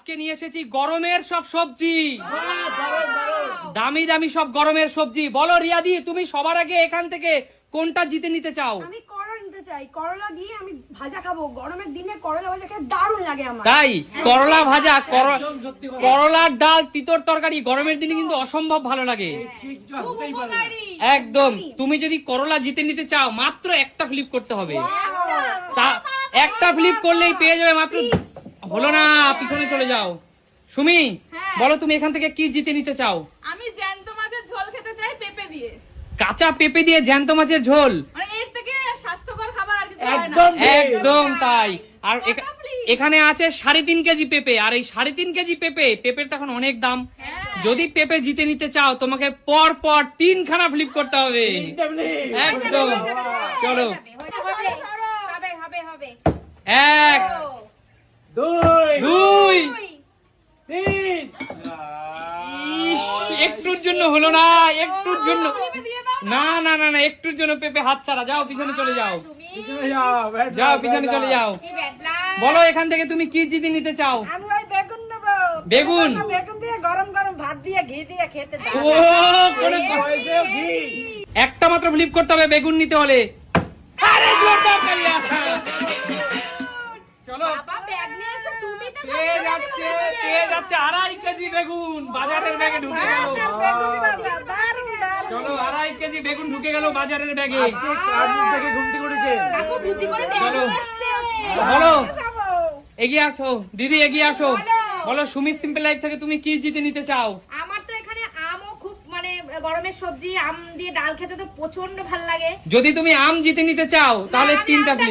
আজকে নিয়ে এসেছি গরমের সব সবজি। দামি দামি সব গরমের সবজি। বলো রিয়াদি তুমি সবার আগে এখান থেকে কোনটা জিতে নিতে চাও? আমি করলা নিতে চাই। করলা দিয়ে আমি ভাজা খাব। গরমের দিনে করলা ভাজা খেতে দারুণ লাগে আমার। তাই? করলা ভাজা করলার ডাল তিতর তরকারি গরমের দিনে কিন্তু অসম্ভব ভালো লাগে। একদম। তুমি যদি করলা জিতে নিতে চাও মাত্র একটা ফ্লিপ করতে হবে। তা একটা ফ্লিপ করলেই পেয়ে যাবে মাত্র হলো না পিছনে চলে যাও। সুমি হ্যাঁ। বলো তুমি এখান থেকে কি জিতে নিতে চাও? আমি জ্যান্ত মাছের ঝোল খেতে চাই পেঁপে দিয়ে। কাঁচা পেঁপে দিয়ে জ্যান্ত মাছের ঝোল? মানে এর থেকে স্বাস্থ্যকর খাবার আর কিছু হয় না। একদম একদম তাই। আর? এখানে আছে সাড়ে তিন কেজি পেঁপে। আর এই সাড়ে তিন কেজি পেঁপে পেঁপের তো এখন অনেক দাম। হ্যাঁ। যদি পেঁপে জিতে নিতে চাও তোমাকে পর পর তিনখানা ফ্লিপ করতে হবে। একদম চলো। হবে হবে হবে। এক। দুই দুই। তিন। একটুর জন্য হলো না একটুর জন্য। না? না না না একটুর জন্য পেঁপে হাত ছাড়া। যাও পিছনে চলে যাও। যাও যাও পিছনে চলে যাও। বলো এখান থেকে তুমি কি জিতে নিতে চাও? বেগুন বেগুন? বেগুন দিয়ে গরম গরম ভাত দিয়ে ঘি দিয়ে খেতে দাও। ও করে একটা মাত্র ফ্লিপ করতে হবে বেগুন নিতে হলে। আরে জোরদার তালিয়া। চলো। বাবা ব্যাগ নিয়ে এসে তুমি পেয়ে যাচ্ছে? পেয়ে যাচ্ছে? আড়াই কেজি বেগুন। বাজারের ব্যাগে ঢুকে গেল। চলো আড়াই কেজি বেগুন ঢুকে গেল বাজারের ব্যাগে। আজকে কার দেখে ঘুমতে করেছেন বুদ্ধি করে ব্যাগ চলো। বলো। এগিয়ে আসো। দিদি এগিয়ে আসো। বলো সুমি সিম্পল লাইফ থেকে তুমি কি জিতে নিতে চাও? আমার তো এখানে আমও খুব মানে গরমের সবজি আম দিয়ে ডাল খেতে তো প্রচণ্ড ভালো লাগে। যদি তুমি আম জিতে নিতে চাও তাহলে তিনটা আমি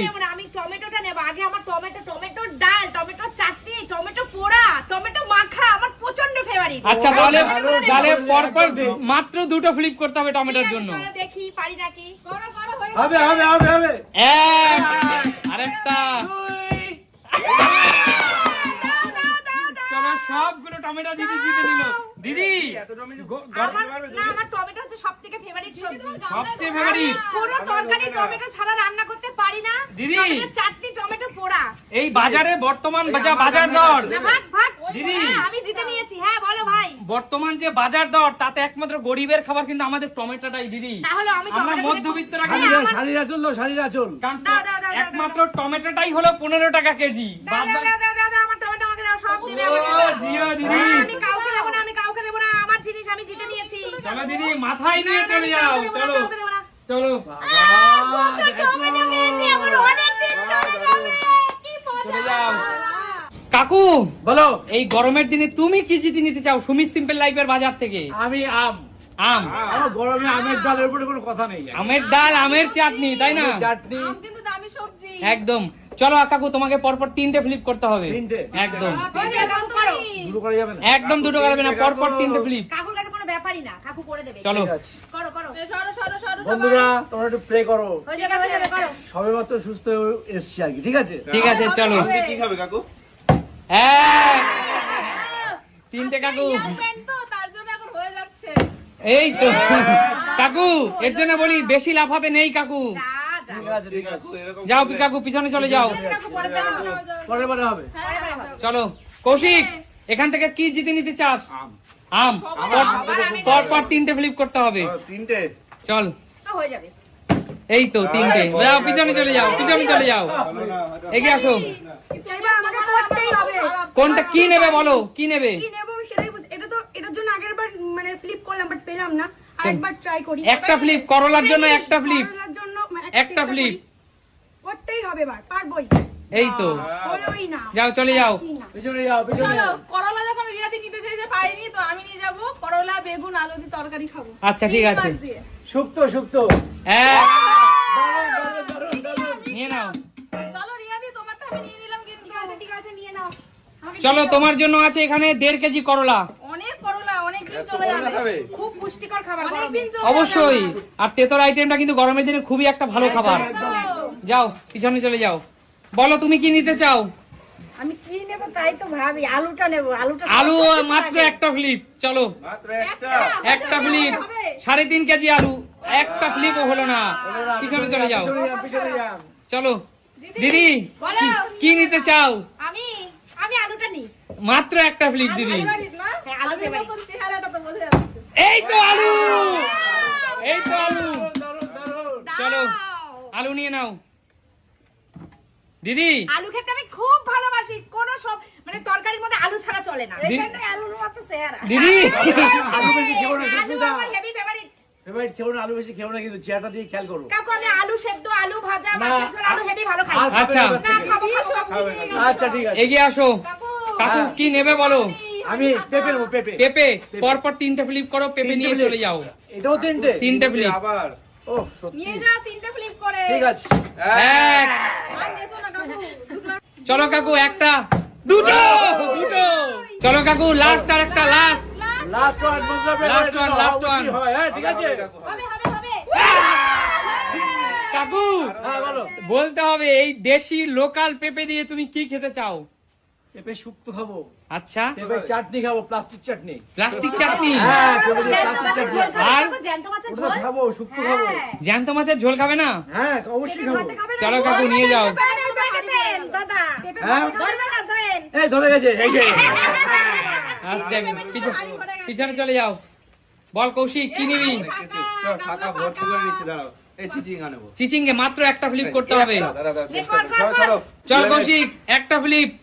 টমেটোটা নেব। আগে আমার টমেটো টমেটো ডাল টমেটো চাটনি টমেটো পোড়া টমেটো মাখা আমার প্রচণ্ড ফেভারিট আচ্ছা তাহলে তাহলে পরপর মাত্র দুটো ফ্লিপ করতে হবে টমেটোর জন্য। চলো দেখি পারি নাকি? করো করো হয়ে হবে হবে হবে হবে। এক আরেকটা। দুই। চলো সবগুলো টমেটো দিদি জিতে নিল। দিদি আমার না আমার টমেটো হচ্ছে সবথেকে ফেভারিট সবজি। সবচেয়ে ফেভারিট পুরো তরকারি টমেটো ছাড়া রান্না করতে পারি না। দিদি। চাটনি টমেটো পোড়া। এই বাজারে বর্তমান যা বাজার দর। ভাগ ভাগ। দিদি। হ্যাঁ, আমি জিতে নিয়েছি। হ্যাঁ বলো ভাই। বর্তমান যে বাজার দর তাতে একমাত্র গরিবের খাবার কিন্তু আমাদের টমেটোটাই দিদি। তাহলে আমি আমরা মধ্যবিত্তরা শাড়িরা চল শাড়িরা একমাত্র টমেটোটাই হলো পনেরো টাকা কেজি। দাও, দাও, আমার টমেটো আমাকে দাও, সব দিবে দিদি। হ্যাঁ, আমি কাউকে জিনিস আমি জিতে নিয়েছি। চলো দিদি মাথায় নিয়ে চলে যাও চলো। চলো যাও। কাকু বলো এই গরমের দিনে তুমি কি জিতে নিতে চাও সুমিত সিম্পল লাইফের বাজার থেকে? আমি আম। আম। গরমে আমের ডালের উপরে কোনো কথা নেই। আমের ডাল আমের চাটনি তাই না? চাটনি। কিন্তু দামি সবজি। একদম। চলো কাকু তোমাকে পরপর তিনটে ফ্লিপ করতে হবে। একদম। হয়ে একদম দুটো করবে না পরপর তিনটে ফ্লিপ কাকুর কাছে কোনো ব্যাপারই না কাকু করে দেবে। চলো। করো করো। সরো সরো সরো বন্ধুরা তোমরা একটু প্রে করো। হয়ে যাবে হয়ে যাবে করো। সবে মাত্র সুস্থ এসছি আর কি ঠিক আছে? ঠিক আছে চলো। কি কাকু? এক তিনটে কাকু। man তো, তার জন্য এখন হয়ে যাচ্ছে। এই তো। কাকু এর জন্য বলি বেশি লাফাতে নেই কাকু। যাও কাকু পিছনে চলে যাও। পরে। পরের বারে হবে। চলো। কৌশিক এখান থেকে কি জিতে নিতে চাস? আম। পর পর তিনটে ফ্লিপ করতে হবে। তিনটে? চল। হয়ে যাবে। এই তো তিনটে। যাও পিছনে চলে যাও পিছনে চলে যাও। এগিয়ে আসো। কোনটা কি নেবে বলো? কি নেবে? কি নেব আমি সেটাই বুঝ- এটা তো এটার জন্য আগের মানে ফ্লিপ করলাম বাট পেলাম না। আরেকবার ট্রাই করি। একটা ফ্লিপ করলার জন্য একটা ফ্লিপ করলার জন্য একটা ফ্লিপ করতেই হবে এবার পারবোই। এই তো। হলোই না। যাও, চলে যাও। পিছনে যাও পিছনে চলো করলা যখন রিয়াদি নিতে চাইছে পাইনি তো আমি নিয়ে যাব। করলা বেগুন আলু দিয়ে তরকারি খাব। আচ্ছা, ঠিক আছে। সুপ্ত সুপ্ত। দারুণ। নিয়ে নাও। চলো রিয়াদি তোমারটা আমি নিয়ে নিলাম কিন্তু। ঠিক আছে নিয়ে নাও। চলো তোমার জন্য আছে এখানে দেড় কেজি করলা অনেক করলা অনেক দিন চলে করলা যাবে খাবে খুব পুষ্টিকর খাবার অনেক গরমে। দিন। চলে অবশ্যই। আর তেতর আইটেমটা কিন্তু গরমের দিনে খুবই একটা ভালো খাবার। যাও পিছনে চলে যাও। বলো তুমি কি নিতে চাও? আমি কি নেব তাই তো ভাবি। আলুটা নেব। আলুটা আলু মাত্র একটা ফ্লিপ চলো। মাত্র একটা। একটা। ফ্লিপ সাড়ে তিন কেজি আলু। একটা ফ্লিপও হলো না। পিছনে চলে যাও। চলো দিদি কি নিতে চাও? আমি আমি আলুটা নিই। মাত্র একটা ফ্লিপ দিদি? হ্যাঁ, আলু আলুর favorite। মতন চেহারাটা তো বোঝা যাচ্ছে। এই তো আলু! এই তো আলু! চলো আলু নিয়ে নাও। দিদি! আলু খেতে আমি খুব ভালোবাসি। কোনো সব মানে তরকারির মধ্যে আলু ছাড়া চলে না। এখানটায় আলুর মতো চেহারা। দিদি! আলু বেশি খেও না আলু আমার হেভি ফেভারিট ফেভারিট খেও না আলু বেশি খেও না কিন্তু চেয়ারটা দিয়ে খেয়াল করো। কাকু আমি আলু সেদ্ধ আলু ভাজা মাছের ঝোল আলু হেভি ভালো খাই। আচ্ছা। না। খাব গেছো? আচ্ছা ঠিক আছে। এগিয়ে আসো। কাকু। কি নেবে বলো? আমি পেপে নেব পেপে। পেপে? পরপর তিনটে ফ্লিপ করো পেপে নিয়ে চলে যাও। এটাও তিনটে? তিনটে ফ্লিপ আবার। ও সত্যি। নিয়ে যাও তিনটে flip করে। ঠিক আছে। এক। চলো কাকু একটা। দুটো! দুটো! চলো কাকু লাস্ট আর একটা last last one one, last one. হয় হ্যাঁ ঠিক আছে। হবে হবে। হবে কাকু হ্যাঁ বলতে হবে এই দেশি লোকাল পেঁপে দিয়ে তুমি কি খেতে চাও? পেঁপে শুক্তো খাব। আচ্ছা। পেঁপে চাটনি খাব প্লাস্টিক চাটনি। প্লাস্টিক চাটনি? হ্যাঁ পেঁপে প্লাস্টিক চাটনি। আর? জ্যান্ত মাছের ঝোল? খাব শুক্তো খাব। হ্যাঁ। জ্যান্ত মাছের ঝোল খাবে না? হ্যাঁ অবশ্যই খাব? চলো কাকু নিয়ে যাও। পেঁপে নেই, পেঁপে দেন, দাদা। হ্যাঁ? ধরবে না দেন এই ধরে গেছে এই যে। পিছনে- চলে যাও। বল কৌশিক কি নিবি? ফাঁকা ভর্তি করে নিচ্ছি দাঁড়াও। এই চিচিং আনব মাত্র একটা ফ্লিপ করতে হবে। চল কৌশিক একটা ফ্লিপ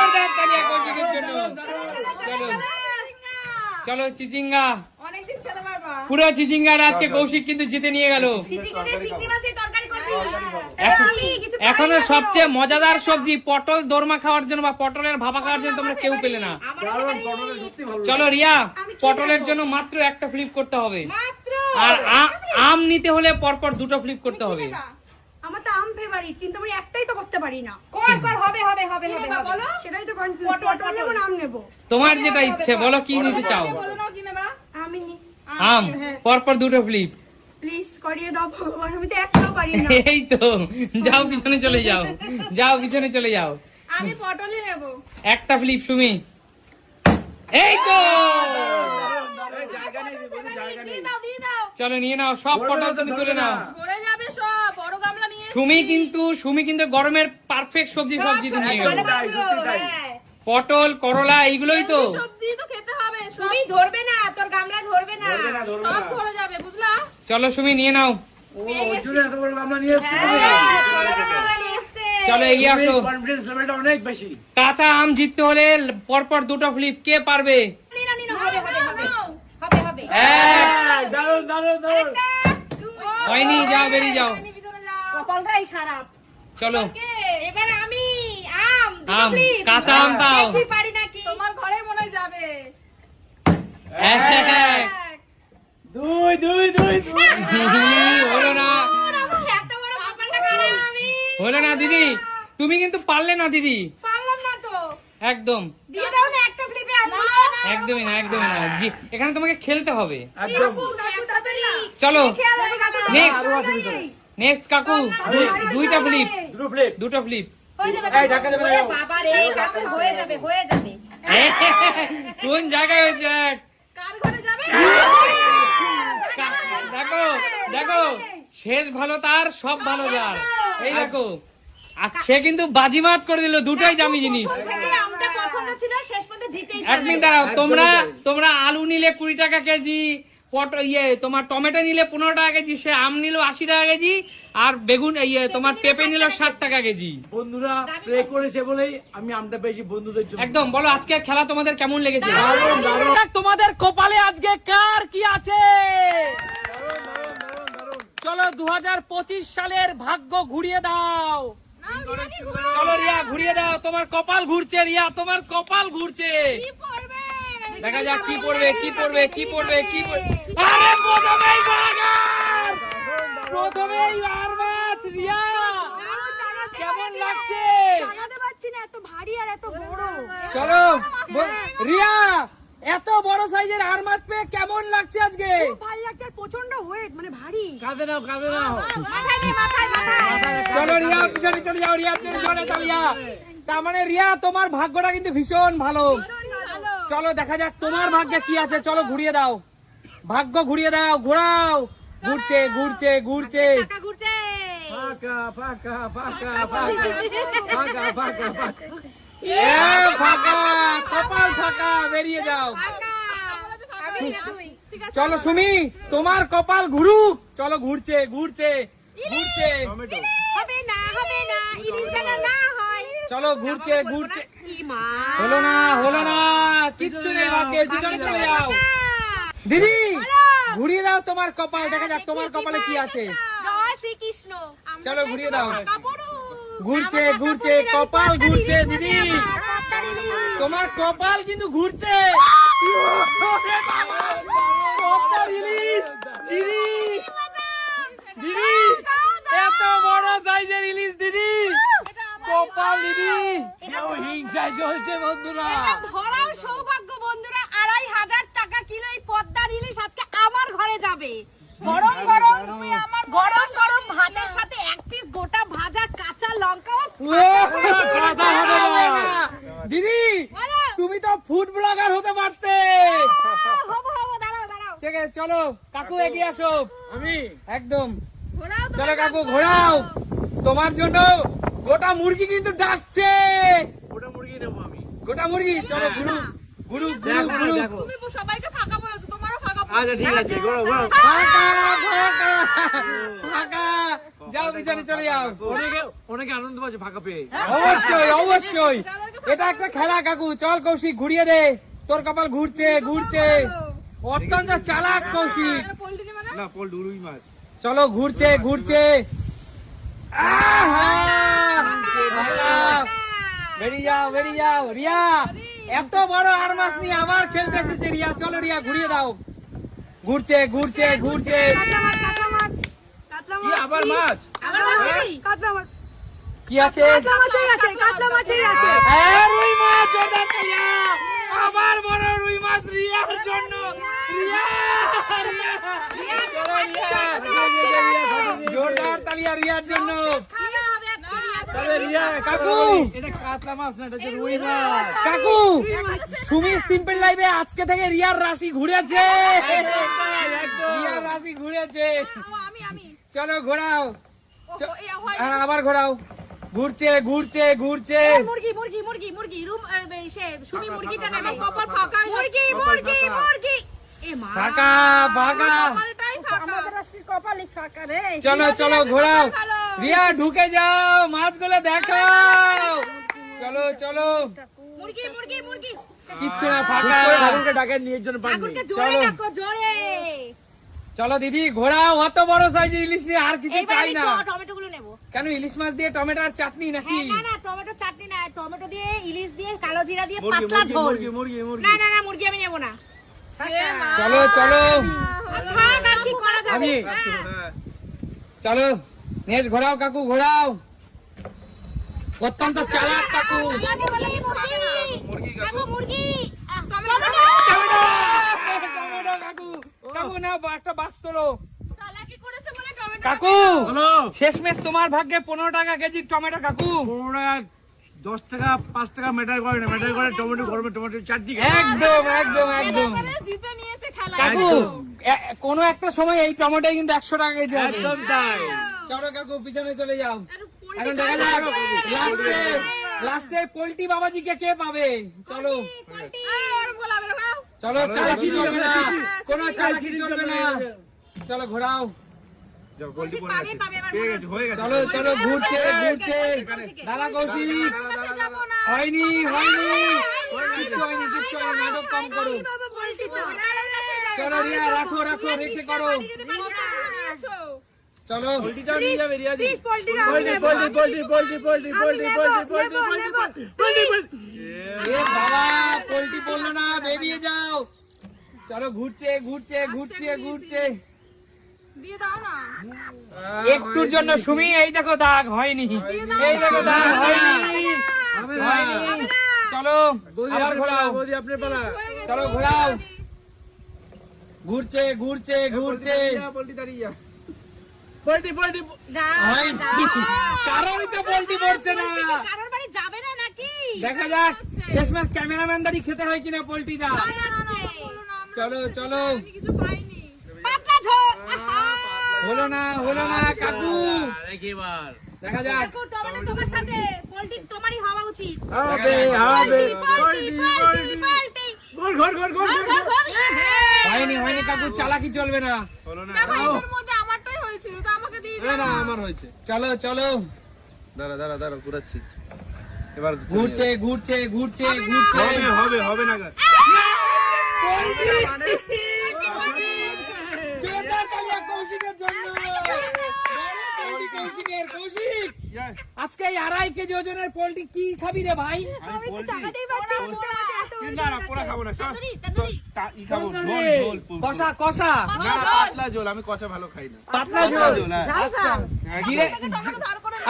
জোরদার তালিয়া কৌশিকের জন্য চলো চলো চিচিঙ্গা। অনেকদিন খেতে পারবা। পুরো চিচিঙ্গার আজকে কৌশিক কিন্তু জিতে নিয়ে গেল। দিয়ে তরকারি করবি? এখন সবচেয়ে মজাদার সবজি পটল দোরমা খাওয়ার জন্য বা পটলের ভাপা খাওয়ার জন্য তোমরা কেউ পেলে না। চলো রিয়া পটলের জন্য মাত্র একটা ফ্লিপ করতে হবে। আর আম নিতে হলে পরপর দুটো ফ্লিপ করতে হবে। আম কিন্তু আমি একটাই তো করতে পারি না। কর কর হবে হবে হবে হবে বলো? সেটাই তো কনফিউজ পটল। নেব না আম নেব? তোমার যেটা ইচ্ছে বলো কি নিতে চাও? বলো নাও কি নেবা? আমি নি আম। পরপর দুটো ফ্লিপ প্লিজ করিয়ে দাও ভগবান আমি তো একটাও পারি না। এই তো। যাও পিছনে চলে যাও। যাও পিছনে চলে যাও। আমি পটলই নেব। একটা ফ্লিপ সুমি। এই তো! এই জায়গা নেই বলি জায়গা নেই। দিয়ে দাও দিয়ে দাও। চলো নিয়ে নাও সব পটল তুমি তুলে নাও। যাবে সব বড় গামলা নিয়ে সুমি কিন্তু সুমি কিন্তু গরমের পারফেক্ট সবজি সবজি নিয়ে গেল। হ্যাঁ। পটল করলা এইগুলোই তো। সবজি তো খেতে হবে সব ধরবে না তোর গামলায় ধরবে না। ধরবে না ধরবে সব ধরে যাবে বুঝলা? চলো সুমি নিয়ে নাও। ও ওই জন্য এত বড় গামলা নিয়ে এসেছি হ্যাঁ। চলো এগিয়ে আসো। কাঁচা আম জিততে হলে পরপর দুটো ফ্লিপ কে পারবে নিনো, নিনো, হবে, হবে, হবে। নাও। হবে, হবে। এক। দারুণ দারুণ দারুণ। ও, হয়নি, যাও, বেরিয়ে যাও। হয়নি, ভিতরে যাও। কপালটাই খারাপ। চলো। এবার আমি আম আম, কাঁচা আম দাও। দেখি পারি নাকি? তোমার ঘরে মনে যাবে। এক। এক। দুই দুই দুই দুই। হলো না। আমার এত বড় কপালটা খারাপ আমি। হলো না দিদি। তুমি কিন্তু পারলে না দিদি। পারলাম না তো। একদম দিয়ে দাও না একটা ফ্লিপে আমগুলো একদমই না একদমই না। জি- এখানে তোমাকে খেলতে হবে। একদম। চলো। নেক্সট কাকু দুইটা ফ্লিপ দুটো ফ্লিপ হয়ে হয়ে হয়ে কোন জায়গায় হয়েছে ঘরে যাবে? কা- দেখো দেখো। শেষ ভালো তার সব ভালো যার। এই দেখো। আর সে কিন্তু বাজিমাত করে দিল দুটোই দামি জিনিস। পছন্দ ছিল শেষ পর্যন্ত জিতেই এক মিনিট দাঁড়াও তোমরা তোমরা আলু নিলে কুড়ি টাকা কেজি পট ইয়ে তোমার টমেটো নিলে পনেরো টাকা কেজি সে আম নিল আশি টাকা কেজি আর বেগুন ইয়ে তোমার পেঁপে নিল ষাট টাকা কেজি। বন্ধুরা প্রে করেছে বলেই আমি আমটা পেয়েছি বন্ধুদের জন্য। একদম বলো আজকে খেলা তোমাদের কেমন লেগেছে। তোমাদের কপালে আজকে কার কি আছে? চলো দু হাজার পঁচিশ সালের ভাগ্য ঘুরিয়ে দাও। চলো রিয়া ঘুরিয়ে দাও তোমার কপাল ঘুরছে রিয়া তোমার কপাল ঘুরছে। দেখা যাক কি পড়বে কি পড়বে কি পড়বে কি পড়বে। আরে প্রথমেই বাগান প্রথমেই আর মাছ রিয়া কেমন লাগছে? লাগাতে পারছি না এত ভারী আর এত বড়। চলো রিয়া! এত বড় সাইজের আর মাছ পেয়ে কেমন লাগছে আজকে? খুব ভালো লাগছে আর প্রচণ্ড ওয়েট মানে ভারী। কাঁদে নাও কাঁদে নাও। মাথায় নে মাথায় মাথায় চলো রিয়া পিছনে চলে যাও রিয়া পিছনে চলে তালিয়া। তার মানে রিয়া তোমার ভাগ্যটা কিন্তু ভীষণ ভালো। ভালো। চলো দেখা যাক তোমার ভাগ্যে কি আছে। চলো ঘুরিয়ে দাও। ভাগ্য ঘুরিয়ে দাও ঘোরাও। ঘুরছে ঘুরছে ঘুরছে। ঘুরছে। ফাঁকা ফাঁকা ফাঁকা ফাঁকা ফাঁকা ফাঁকা ফাঁকা। এ ফাঁকা বেরিয়ে যাও। চলো সুমি তোমার কপাল ঘুরুক। চলো ঘুরছে ঘুরছে ঘুরছে। হবে না হবে না ইলিশ যেন না হয়। চলো ঘুরছে ঘুরছে। হলো না হলো না কিচ্ছু নেই বাকি পিছনে চলে যাও। দিদি ঘুরিয়ে দাও তোমার কপাল দেখা যাক তোমার কপালে কি আছে। জয় শ্রীকৃষ্ণ। চলো ঘুরিয়ে দাও। ঘুরছে ঘুরছে কপাল ঘুরছে দিদি। তোমার কপাল কিন্তু ঘুরছে। দিদি দিদি এত বড় সাইজের ইলিশ দিদি। কপাল দিদি কেউ হিংসায় চলছে বন্ধুরা। ধরাও সৌভাগ্য বন্ধুরা। আড়াই হাজার টাকা কিলো এই পদ্মার ইলিশ আজকে আমার ঘরে যাবে। গরম গরম গরম গরম ভাতের সাথে এক পিস গোটা ভাজা কাঁচা লঙ্কা ও ও, কথা হবে না। দিদি তুমি তো ফুড ব্লগার হতে পারতে। ঠিক আছে চলো কাকু এগিয়ে আসো। আমি? একদম। চলো কাকু ঘোরাও। তোমার জন্য গোটা মুরগি কিন্তু ডাকছে। ওটা মুরগি নেব আমি। গোটা মুরগি চলো ঘুরু ঘুরু ঘুরু দেখো না, ঘুরু দেখো তুমি সবাইকে ফাঁকা বলেছ তোমারও ফাঁকা বলো আচ্ছা ঠিক আছে ঘোরো ঘোরো। ফাঁকা ফাঁকা। ফাঁকা। যাও চলে যাও। অনেকে অনেকে আনন্দ পাচ্ছে ফাঁকা পেয়ে। অবশ্যই অবশ্যই। এটা একটা খেলা কাকু। চল কৌশিক ঘুরিয়ে দে। তোর কপাল ঘুরছে ঘুরছে। অত্যন্ত চালাক কৌশিক। না মাছ। চলো ঘুরছে ঘুরছে! বেরিয়ে যাও বেরিয়ে যাও। রিয়া এত বড় আর মাছ নিয়ে আবার খেলতে এসেছে রিয়া। চলো রিয়া ঘুরিয়ে দাও। ঘুরছে ঘুরছে ঘুরছে। আবার মাছ? আবার মাছই কাতলা মাছ। কি আছে? আছে হ্যাঁ, রুই মাছ। আবার বড় রুই মাছ রিয়ার জন্য। রিয়া রিয়া। চলো জোরদার তালিয়া রিয়ার জন্য খাওয়া হবে আজকে তবে রিয়া কাকু! এটা কাতলা মাছ না এটা হচ্ছে রুই মাছ। কাকু! সুমি সিম্পল লাইভে আজকে থেকে রিয়ার রাশি ঘুরেছে। রিয়ার রাশি ঘুরেছে। ও, আমি আমি। চলো ঘোরাও। হ্যাঁ, আবার ঘোরাও। ঘুরছে ঘুরছে ঘুরছে। মুরগি মুরগি মুরগি মুরগি। রুম সে সুমি মুরগিটা নেবে। কপাল ফাঁকা মুরগি মুরগি মুরগি এ মা ফাঁকা ফাঁকা। কপালটাই ফাঁকা। কপালে ফাঁকা রে। চলো চলো ঘোরাও। রিয়া ঢুকে যাও মাছগুলো দেখাও চলো চলো। মুরগি মুরগি মুরগি। কিচ্ছু না ফাঁকা। ঠাকুরকে ডাকেন নিয়ে জন্য পাননি জোরে চলো। ডাকো জোরে। চলো দিদি ঘোরাও। অত বড় সাইজের ইলিশ নিয়ে আর কিছু চাই না। টমেটো গুলো নেব। কেন ইলিশ মাছ দিয়ে টমেটো আর চাটনি নাকি? হ্যাঁ, না না টমেটো চাটনি না। টমেটো দিয়ে ইলিশ দিয়ে কালো জিরা দিয়ে পাতলা মুরগি ঝোল। মুরগি মুরগি মুরগি। না না না মুরগি আমি নেব না। চলো চলো। আর থাক আর কি করা যাবে। আমি হ্যাঁ। চলো নেট ঘোরাও কাকু ঘোরাও। অত্যন্ত চালাক কাকু। কাকু। কাকু মুরগি। আহ, টমেটো। টমেটো টমেটো কাকু। কাকু নাও একটা বাক্স তোলো। চালাকি করেছে বলে টমেটো কাকু হলো শেষমেশ তোমার ভাগ্যে পনেরো টাকা কেজি টমেটো কাকু। পনেরো টাকা দশ টাকা পাঁচ টাকা ম্যাটার করে না ম্যাটার করে টমেটো গরমে টমেটো চাটনি একদম একদম একদম। জিতে নিয়েছে খেলা। কাকু কোনো একটা সময় এই টমেটো কিন্তু একশো টাকা কেজি একদম তাই। চলো কাকু পিছনে চলে যাও। এখন দেখা যাক লাস্টে লাস্টে পোল্ট্রি। বাবাজিকে কে পাবে? চলো। চলো চালাকি চলবে না। কোনো চালাকি চলবে না। চলো ঘোরাও। চলো চলো ঘুরছে দাদা কৌশিক হয়নি হয়নি কিচ্ছু হয়নি কিচ্ছু হয়নি নাটক কম করো চলো রিয়া রাখো রাখো রেখে করো চলো পোল্ট্রিটাও নিয়ে যাবে রিয়া দি। প্লিজ পোল্ট্রিটা আমি poultry poultry poultry poultry poultry poultry poultry poultry poultry poultry এ বাবা পোল্ট্রি পড়ল না বেরিয়ে যাও চলো ঘুরছে ঘুরছে ঘুরছে ঘুরছে একটুর জন্য সুমি এই দেখো দাগ হয়নি এই দেখো দাগ হয়নি চলো আবার ঘোরাও। চলো ঘোরাও ঘুরছে ঘুরছে ঘুরছে কারোরই তো পোল্ট্রি পড়ছে না কারোর বাড়ি যাবে না নাকি দেখা যাক শেষমেশ ক্যামেরাম্যান দাঁড়ি খেতে হয় কিনা চলো চলো কিছু পাইনি পাতলা ঝোল আহা! হলো না হলো না কাকু। এবার দেখা যাক। কাকু টমেটো তোমার সাথে পোল্ট্রি তোমারই হওয়া উচিত। হবে হবে। Poultry poultry poultry poultry. Poultry ঘর ঘর ঘর ঘর ঘর। ঘর। হয়নি হয়নি কাকু চালাকি চলবে না। হলো না। দেখো মধ্যে আমারটাই হয়েছিল তো আমাকে দিয়ে এ না আমার হয়েছে। চলো চলো। দাঁড়া দাঁড়া দাঁড়া ঘুরাচ্ছি। এবার ঘুরছে ঘুরছে ঘুরছে ঘুরছে। হবে হবে হবে না গা। জোরদার তালিয়া কৌশিকের জন্য বড় কৌশিকের কৌশিক আজকে এই আড়াই কেজি ওজনের পোল্ট্রি কি খাবি রে ভাই আমি। কষা কষা পাতলা ঝোল আমি কষা ভালো খাই না পাতলা ঝোল হ্যাঁ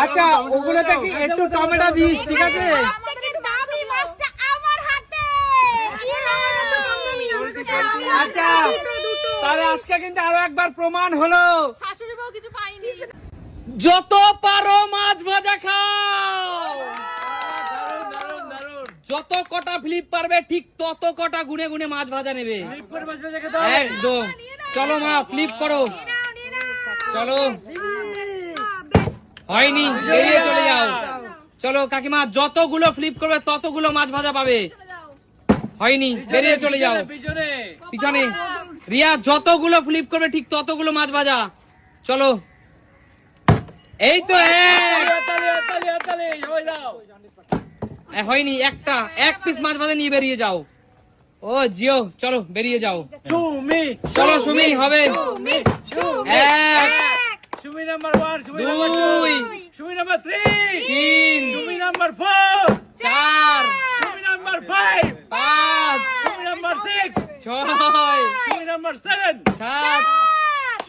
আচ্ছা ওগুলোতে কি একটু টমেটো দিস ঠিক আছে থেকে দামি মাছটা আমার হাতে আচ্ছা তাহলে আজকে কিন্তু আরও একবার প্রমাণ হলো শাশুড়ি বউ কিছু পাইনি যত পারো মাছ ভাজা খাও। যত কটা ফ্লিপ পারবে ঠিক তত কটা গুনে গুনে মাছ ভাজা নেবে। একদম। চলো মা ফ্লিপ করো। চলো। হয়নি বেরিয়ে চলে যাও। চলো কাকিমা যতগুলো ফ্লিপ করবে ততগুলো মাছ ভাজা পাবে। হয়নি বেরিয়ে চলে যাও। পিছনে। রিয়া যতগুলো ফ্লিপ করবে ঠিক ততগুলো মাছ ভাজা। চলো। এই তো হয়নি একটা। এক পিস মাছ ভাজা নিয়ে বেরিয়ে যাও। ও জিও চলো বেরিয়ে যাও। সুমি চলো সুমি হবে। এক। Sumi number one Sumi number দুই। সুমি নাম্বার থ্রি তিন। সুমি নাম্বার ফোর চার। সুমি নাম্বার ফাইভ পাঁচ। সুমি নাম্বার সিক্স ছয়। সুমি নাম্বার সেভেন সাত।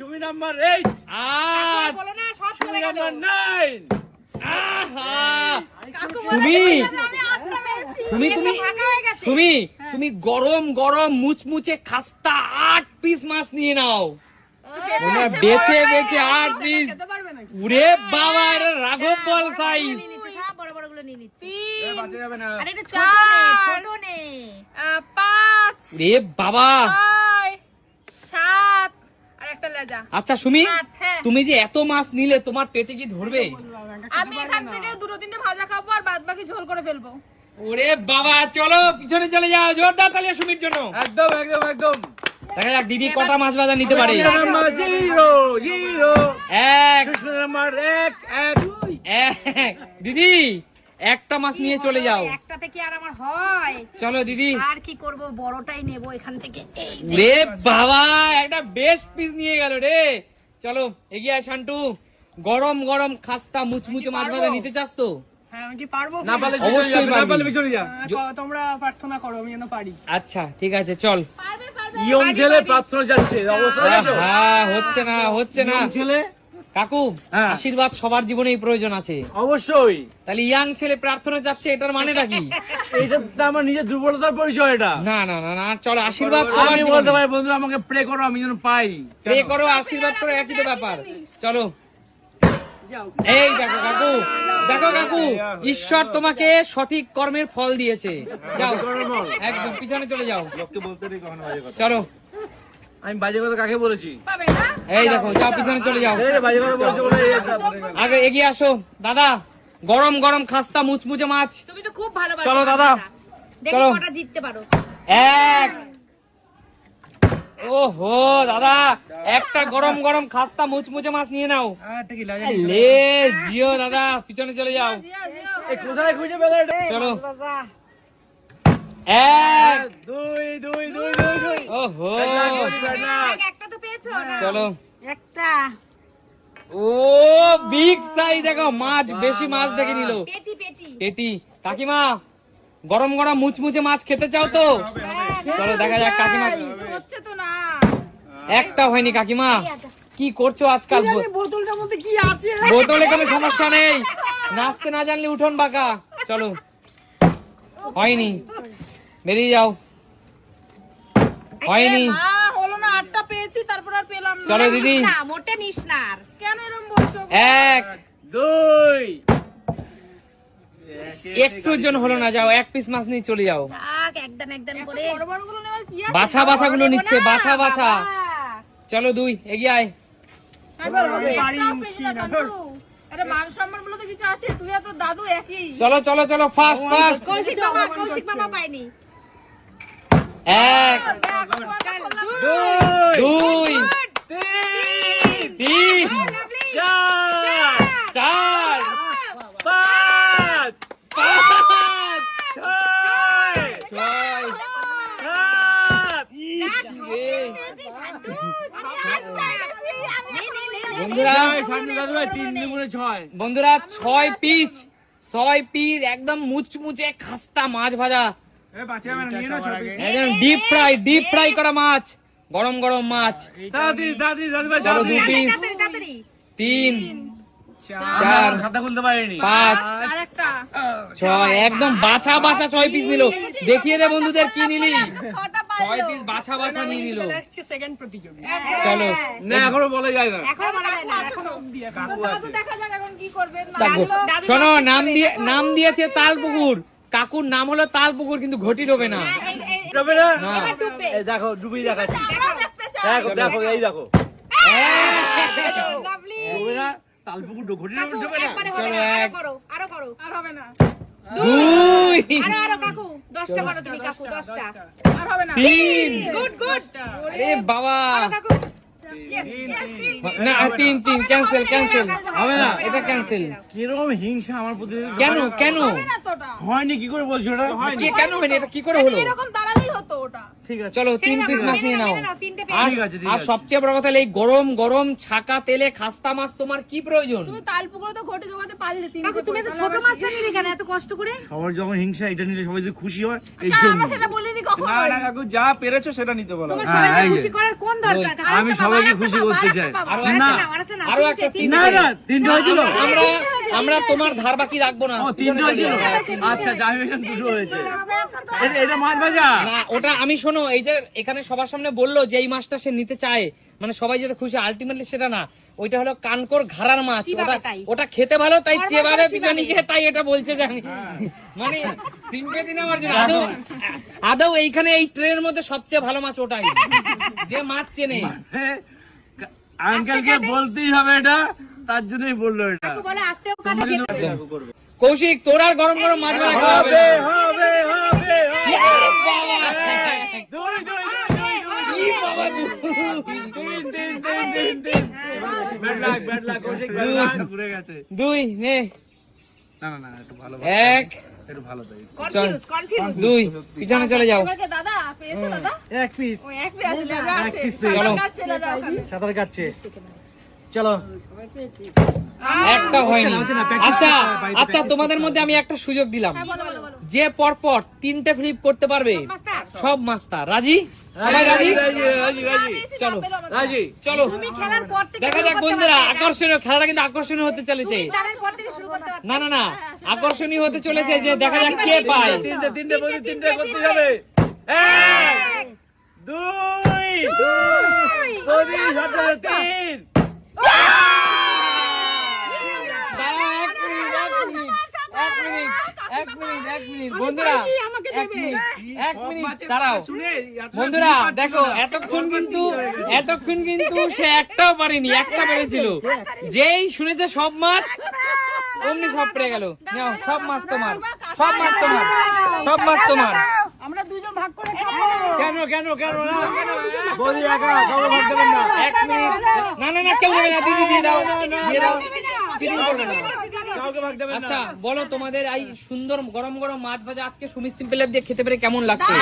সুমি নাম্বার এইট আট। বলে না সব চলে গেল। নাম্বার নাইন তুমি হয়ে গেছে। সুমি তুমি গরম গরম মুচমুচে খাস্তা আট পিস মাছ নিয়ে নাও। তোমরা বেচে বেচে আট পিস খেতে পারবে নাকি উরে বাবা এটা রাঘব বল সাইজ নিয়ে আচ্ছা সুমি হ্যাঁ। তুমি যে এত মাছ নিলে তোমার পেটে কি ধরবে? আমি এখান থেকে দুটো তিনটে ভাজা খাব আর বাদ বাকি ঝোল করে ফেলব। ওরে বাবা চলো পিছনে চলে যাও জোরদার তালিয়া সুমির জন্য। একদম একদম একদম। দেখা যাক দিদি কটা মাছ ভাজা নিতে পারে। এক। দিদি একটা মাছ নিয়ে চলে যাও। একটা থেকে আর আমার হয়? চলো দিদি। আর কি করব? বড়টাই নেব এখান থেকে। এই রে বাবা একটা বেস্ট পিস নিয়ে গেল রে। চলো এগিয়ে আয় শান্টু। গরম গরম খাস্তা মুচমুচে মাছ ভাজা নিতে চাস তো? আমি কি পারব? না পারলে অবশ্যই না পারলে পিছনে যা। তোমরা প্রার্থনা করো আমি যেন পারি। আচ্ছা ঠিক আছে চল। পারবে পারবে। ইয়ং ছেলে প্রার্থনা যাচ্ছে অবস্থা হ্যাঁ হচ্ছে না হচ্ছে না। ছেলে কাকু হ্যাঁ। আশীর্বাদ সবার জীবনেই প্রয়োজন আছে। অবশ্যই। তাহলে ইয়াং ছেলে প্রার্থনা যাচ্ছে এটার মানেটা কি? এটা তো আমার নিজের দুর্বলতার পরিচয় এটা। না না না না চলো আশীর্বাদ সবার আমি বলতে পারি বন্ধুরা আমাকে প্রে করো আমি যেন পাই। প্রে করো আশীর্বাদ করো একই তো ব্যাপার। চলো। এই দেখো কাকু দেখো কাকু ঈশ্বর তোমাকে সঠিক কর্মের ফল দিয়েছে। যাও। একদম পিছনে চলে যাও। লোককে বলতে নেই কখনো চলো। আমি বাজে কথা কাকে বলেছি? এই দেখো যাও পিছনে চলে যাও। বাজে কথা বলেছে বলে এই একটা- আগে এগিয়ে আসো। দাদা গরম গরম খাস্তা মুচমুচে মাছ। তুমি তো খুব ভালোবাসো চলো দাদা। দেখি চলো। কটা জিততে পারো। এক। ওহো দাদা একটা গরম গরম খাস্তা মুচমুচে মাছ নিয়ে নাও। লে জিও দাদা পিছনে চলে যাও। কোথায় খুঁজে? চলো। এক দুই দুই দুই দুই দুই। ওহো। একটা তো পেয়েছ না? চলো। একটা। ও বিগ সাইজ দেখো মাছ বেশি মাছ দেখে নিল। পেটি পেটি। পেটি। কাকিমা গরম গরম মুচমুচে মাছ খেতে চাও তো? চলো দেখা যাক কাকিমা। হচ্ছে তো না। একটা হয়নি কাকিমা। কি করছ আজকাল? বোতলটার মধ্যে কি আছে? বোতলে কোনো সমস্যা নেই। নাচতে না জানলে উঠোন বাঁকা। চলো। হয়নি। বেরিয়ে যাও। হয়নি। হলো না আটটা পেয়েছি তারপর আর পেলাম না। চলো দিদি। না মোটে নিস না আর। কেন এরকম বলছো এক দুই। একটুর জন্য হলো না যাও এক পিস মাছ নিয়ে চলে যাও। একদম একদম করে। বড় বড়গুলো নেওয়ার কি আছে? বাছা বাছা গুলো নিচ্ছে বাছা বাছা। চলো দুই এগিয়ে আয়। একবার হবে পারি, না, শান্তু। আরে মান সম্মান বলে তো কিছু আছে তুই আর তোর দাদু একই। চলো চলো চলো ফাস্ট ফাস্ট কৌশিক বাবা কৌশিক বাবা পাইনি এক দুই তিন চার চার পাঁচ পাঁচ ছয় ছয় সাত বন্ধুরা বন্ধুরা ছয় পিস ছয় পিস একদম মুচমুচে খাস্তা মাছ ভাজা। এ বাচ্চা নিয়ে নাও ছয় piece। একদম ডিপ ফ্রাই ডিপ ফ্রাই করা মাছ। গরম গরম মাছ। তাড়াতাড়ি তাড়াতাড়ি দাদু ভাই চলো দু তাড়াতাড়ি পিস তাড়াতাড়ি তাড়াতাড়ি তিন। চার। চার। খাতা খুলতে পারিনি। পাঁচ। ছয়। একদম বাছা বাছা ছয় পিস নিল। দেখিয়ে দে বন্ধুদের কি নিলি। ছয় পিস বাছা বাছা নিয়ে নিল। সেকেন্ড প্রতিযোগী। চলো। না এখনও বলা যায় না। এখনও বলা যায় না। এখনও দেখা যাক এখন কি করবে। না দেখো দাদু শোনো নাম দিয়ে নাম দিয়েছে। তালপুকুর। কাকুর নাম হলো তালপুকুর কিন্তু ঘটি ডোবে না। ডুবে না? দেখো ডুবি দেখাচ্ছি। দেখো দেখো এই দেখো। লাভলি ডুবে না? তালপুকুর ঘটি ডুবে না? চলো, আরও করো আর হবে না। দুই। আরও আরও কাকু 10টা করো তুমি কাকু 10টা আর হবে না। তিন। Good good. আরে বাবা। কাকু। না তিন। তিন ক্যান্সেল ক্যান্সেল হবে না এটা ক্যান্সেল কীরকম হিংসা আমার প্রতি কেন কেন? হয়নি কি করে বলছো ওটা কেন হয়নি? এটা কি করে হলো? এরকম হতো ওটা। ঠিক আছে। চলো তিন পিস মাছ নিয়ে নাও। তিনটে আর ঠিক আছে, ঠিক আর আছে। সবচেয়ে বড় কথা এই গরম গরম ছাকা তেলে খাস্তা মাছ তোমার কি প্রয়োজন? তুমি তাল তো ঘটে জোগাতে পারলে তিন তুমি এত ছোট মাছটা নিলে কেন এত কষ্ট করে? সবার যখন হিংসা এটা নিলে সবাই যদি খুশি হয় এই জন্য। আমরা সেটা বলিনি কখন না না কাকু যা পেরেছ সেটা নিতে বলো। তোমার হ্যাঁ, সবাইকে খুশি করার কোন দরকার? আমি সবাইকে খুশি করতে চাই। আরও না একটা তিনটে। না না তিনটে। হয়েছিল। আমরা আমরা তোমার ধার বাকি রাখব না। তিনটে হয়েছিল? আচ্ছা দুটো হয়েছে। এটা- এটা মাছ ভাজা? না ওটা আমি শোনো এই যে এখানে সবার সামনে বলল যে এই মাছটা সে নিতে চায় মানে সবাই যাতে খুশি আলটিমেটলি সেটা না ওইটা হলো কানকর ঘাড়ার মাছ। ওটা ওটা খেতে ভালো তাই চেবারে পিছনে গিয়ে তাই এটা বলছে যে আমি। মানে তিনটে দিন আমার জন্য। আদৌ আদৌ এইখানে এই ট্রেনের মধ্যে সবচেয়ে ভালো মাছ ওটাই। যে মাছ চেনে। আঙ্কেলকে বলতেই হবে এটা। তার জন্যই বলল এটা। বলে আসতেও কাটা কৌশিক তোর আর গরম গরম মাছ হবে হবে হবে হবে। দুই দুই দুই দুই দুই কি বাবা তুই? তিন তিন তিন তিন তিন bad luck bad luck Koushik bad luck. ঘুরে গেছে। দুই নে। না না না একটু ভালো এক। একটু ভালো তাই। কনফিউজ কনফিউজ দুই পিছনে চলে যাও। দাদা পেয়েছ দাদা? এক পিস ওই এক পেয়ে আছে piece চলো। কাজ চলে যাও ওখানে। সাঁতার কাটছে। চলো একটা হয়নি আচ্ছা হয়, আচ্ছা তোমাদের মধ্যে আমি একটা সুযোগ দিলাম যে পরপর তিনটে ফ্লিপ করতে পারবে সব মাস্টার রাজি সবাই রাজি রাজি রাজি রাজি চলো রাজি চলো তুমি খেলার পর থেকে দেখা যাক বন্ধুরা আকর্ষণীয় খেলাটা কিন্তু আকর্ষণীয় হতে চলেছে তারের পর থেকে শুরু করতে পারবে না না না আকর্ষণীয় হতে চলেছে যে দেখা যাক কে পায় তিনটে তিনটে তিনটে করতে হবে এক দুই দুই সাথে তিন দাঁড়াও, এক মিনিট, এক মিনিট, এক মিনিট, এক মিনিট, বন্ধুরা এক মিনিট, এক মিনিট দাঁড়াও। বন্ধুরা দেখো এতক্ষণ কিন্তু এতক্ষণ কিন্তু সে একটাও পারেনি একটা পেরেছিল। যেই শুনেছে সব মাছ অমনি সব পেরে গেল। নাও সব মাছ তোমার সব মাছ তোমার সব মাছ তোমার। আমরা দুজন ভাগ করে খাব। কেন কেন কেন না? বলি একা কাউকে ভাগ দেবেন না। এক মিনিট না না না কেউ নেবে না দিদি দিয়ে দাও দিয়ে দাও। চিটিং করবে না কাউকে ভাগ দেবেন না। আচ্ছা বলো তোমাদের এই সুন্দর গরম গরম মাছ ভাজা আজকে সুমিত সিম্পল দিয়ে খেতে পেরে কেমন লাগছে?